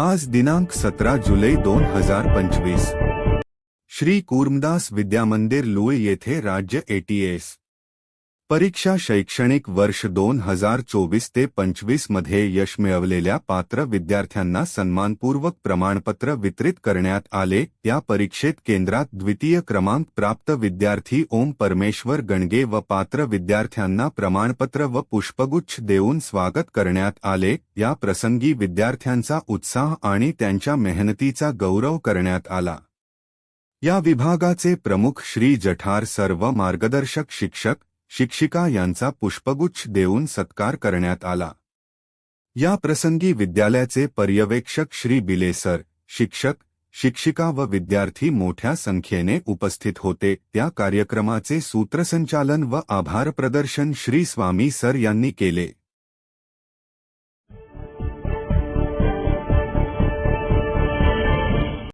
आज दिनांक सतरा जुलै दोन हजार पंचवीस. श्री कूर्मदास विद्यामंदिर लुई येथे राज्य एटीएस परीक्षा शैक्षणिक वर्ष दोन हजार चोवीस ते पंचवीसमध्ये यश मिळवलेल्या पात्र विद्यार्थ्यांना सन्मानपूर्वक प्रमाणपत्र वितरित करण्यात आले. या परीक्षेत केंद्रात द्वितीय क्रमांक प्राप्त विद्यार्थी ओम परमेश्वर गणगे व पात्र विद्यार्थ्यांना प्रमाणपत्र व पुष्पगुच्छ देऊन स्वागत करण्यात आले. या प्रसंगी विद्यार्थ्यांचा उत्साह आणि त्यांच्या मेहनतीचा गौरव करण्यात आला. या विभागाचे प्रमुख श्री जठार सर्व मार्गदर्शक शिक्षक शिक्षिका यांचा पुष्पगुच्छ देऊन सत्कार करण्यात आला. या प्रसंगी विद्यालयाचे पर्यवेक्षक श्री बिलेसर शिक्षक शिक्षिका व विद्यार्थी मोठ्या संख्येने उपस्थित होते. त्या कार्यक्रमाचे सूत्रसंचालन व आभार प्रदर्शन श्री स्वामी सर यांनी केले.